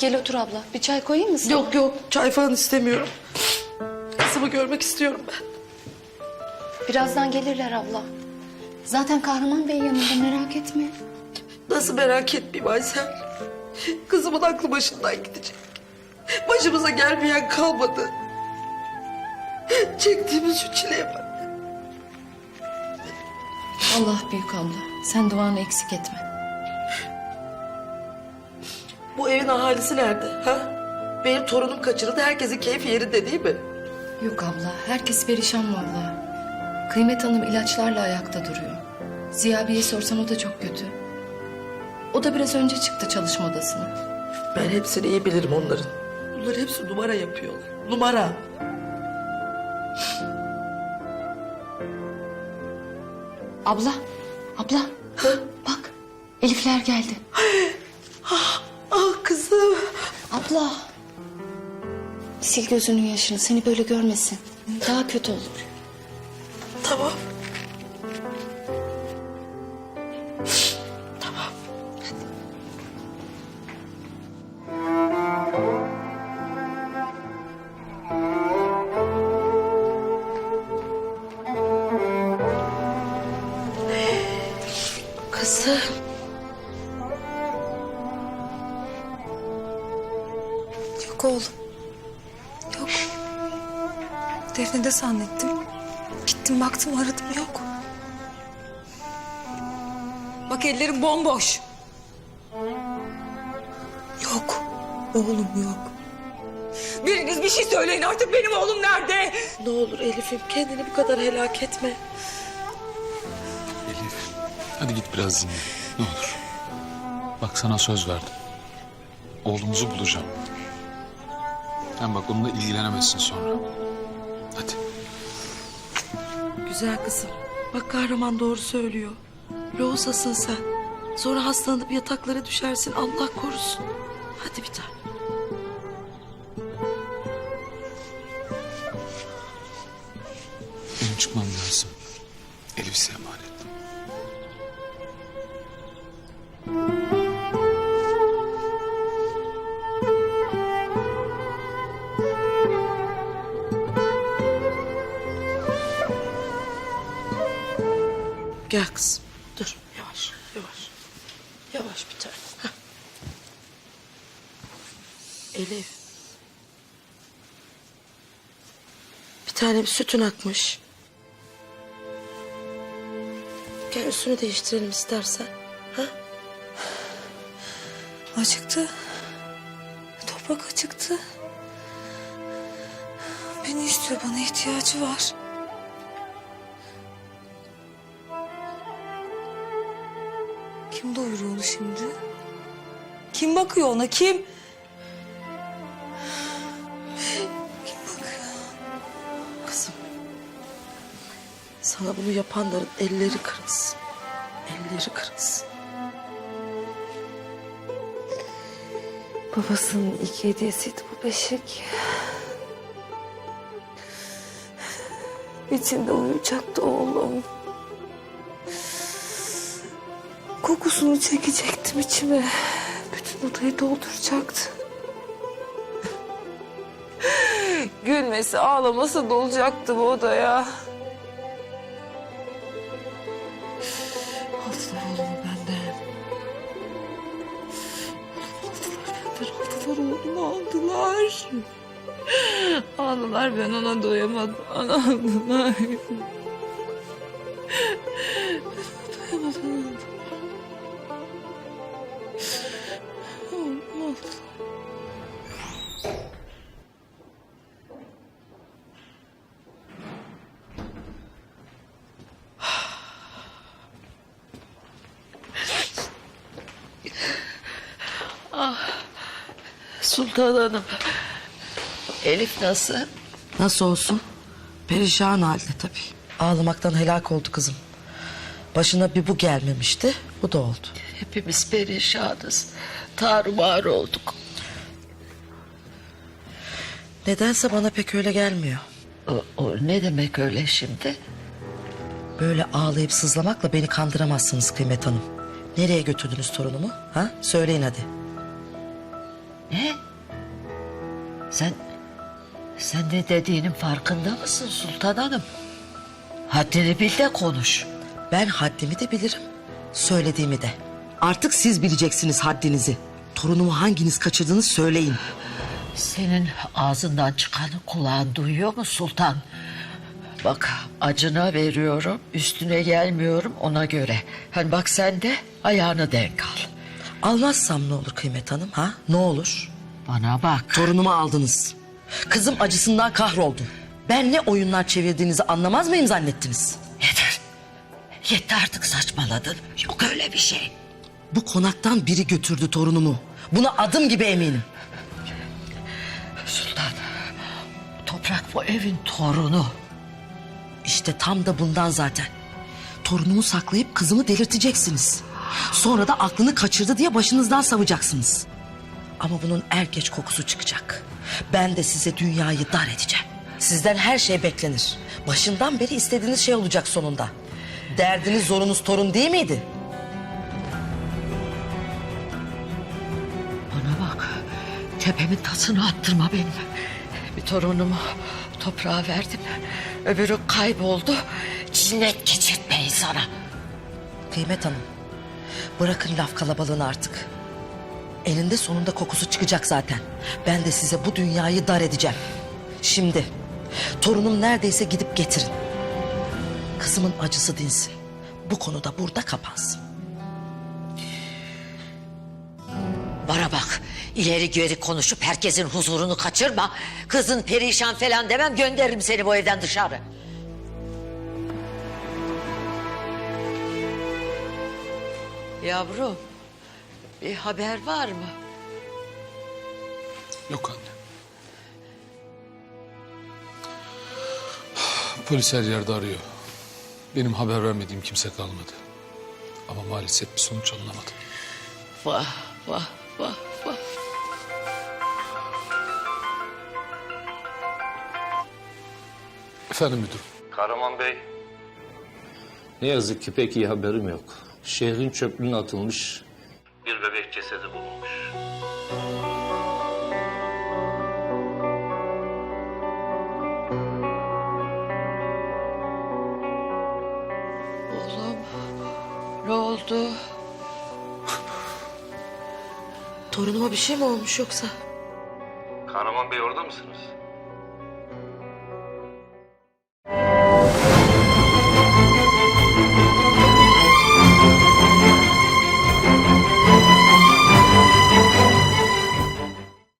Gel otur abla. Bir çay koyayım mı sana? Yok yok çay falan istemiyorum. Kızımı görmek istiyorum ben. Birazdan gelirler abla. Zaten Kahraman Bey yanında merak etme. Nasıl merak etmeyeyim Aysel. Kızımın aklı başından gidecek. Başımıza gelmeyen kalmadı. Çektiğimiz şu çileye bak. Allah büyük abla. Sen duanı eksik etme. Bu evin ahalisi nerede? Ha? Benim torunum kaçırıldı. Herkesin keyfi yerinde değil mi? Yok abla. Herkes perişan vallahi. Kıymet Hanım ilaçlarla ayakta duruyor. Ziya Bey'e sorsan o da çok kötü. O da biraz önce çıktı çalışma odasına. Ben hepsini iyi bilirim onların. Bunlar hepsi numara yapıyorlar. Numara. Abla, abla. Bak, Elifler geldi. Ah kızım. Abla. Sil gözünün yaşını, seni böyle görmesin. Daha kötü olur. Tamam. Yok oğlum. Yok. Defne'de zannettim. Gittim baktım aradım yok. Bak ellerim bomboş. Yok. Oğlum yok. Biriniz bir şey söyleyin artık benim oğlum nerede? Ne olur Elif'im kendini bu kadar helak etme. Elif, hadi git biraz dinle. Ne olur. Bak sana söz verdim. Oğlumuzu bulacağım. Hem bak onunla ilgilenemezsin sonra. Hadi. Güzel kızım. Bak kahraman doğru söylüyor. Losasın sen. Sonra hastalanıp yataklara düşersin. Allah korusun. Hadi bir tane. Benim çıkmam lazım. Elif size Gel kızım. Dur yavaş yavaş. Yavaş bir tane. Elif. Bir tane bir sütün akmış. Gel üstünü değiştirelim istersen. Ha? Acıktı. Toprak acıktı. Beni istiyor bana ihtiyacı var. Kim doyuruyor onu şimdi? Kim bakıyor ona kim? Kim bakıyor? Kızım. Sana bunu yapanların elleri kırılsın. Elleri kırılsın. Babasının ilk hediyesiydi bu beşik. İçinde uyuyacaktı oğlum. Kokusunu çekecektim içime. Bütün odayı dolduracaktı. Gülmesi, ağlaması dolacaktı bu odaya. Aldılar oğlumu benden. Aldılar oğlumu aldılar. Aldılar ben ona doyamadım. Ana aldılar. Doyamadım. Sultan Hanım. Elif nasıl? Nasıl olsun? Perişan halde tabii. Ağlamaktan helak oldu kızım. Başına bir bu gelmemişti. Bu da oldu. Hepimiz perişanız. Tarumar olduk. Nedense bana pek öyle gelmiyor. O, o ne demek öyle şimdi? Böyle ağlayıp sızlamakla beni kandıramazsınız Kıymet Hanım. Nereye götürdünüz torunumu? Ha? Söyleyin hadi. Sen, sen ne dediğinin farkında mısın Sultan Hanım? Haddini bil de konuş. Ben haddimi de bilirim. Söylediğimi de. Artık siz bileceksiniz haddinizi. Torunumu hanginiz kaçırdığını söyleyin. Senin ağzından çıkanı kulağın duyuyor mu Sultan? Bak acına veriyorum, üstüne gelmiyorum ona göre. Hani bak sen de ayağını denk al. Almazsam ne olur Kıymet Hanım ha? Ne olur? Bana bak. Torunumu aldınız. Kızım acısından kahroldu. Ben ne oyunlar çevirdiğinizi anlamaz mıyım zannettiniz? Yeter. Yeter artık saçmaladın. Yok öyle bir şey. Bu konaktan biri götürdü torunumu. Buna adım gibi eminim. Sultan, toprak bu evin torunu. İşte tam da bundan zaten. Torunumu saklayıp kızımı delirteceksiniz. Sonra da aklını kaçırdı diye başınızdan savacaksınız. Ama bunun er geç kokusu çıkacak. Ben de size dünyayı dar edeceğim. Sizden her şey beklenir. Başından beri istediğiniz şey olacak sonunda. Derdiniz zorunuz torun değil miydi? Bana bak, tepemin tasını attırma benim. Bir torunumu toprağa verdim. Öbürü kayboldu. Cinnet geçirtmeyin sana. Kıymet Hanım, bırakın laf kalabalığını artık. Elinde sonunda kokusu çıkacak zaten. Ben de size bu dünyayı dar edeceğim. Şimdi torunum neredeyse gidip getirin. Kızımın acısı dinsin. Bu konuda burada kapansın. Bana bak, ileri geri konuşup herkesin huzurunu kaçırma. Kızın perişan falan demem, gönderirim seni bu evden dışarı. Yavrum, bir haber var mı? Yok anne. Polis her yerde arıyor. Benim haber vermediğim kimse kalmadı. Ama maalesef bir sonuç alınamadı. Vah, vah, vah, vah. Efendim müdürüm. Kahraman Bey. Ne yazık ki pek iyi haberim yok. Şehrin çöplüğüne atılmış cesedi bulunmuş. Oğlum, ne oldu? Torunuma bir şey mi olmuş yoksa? Kahraman Bey orada mısınız?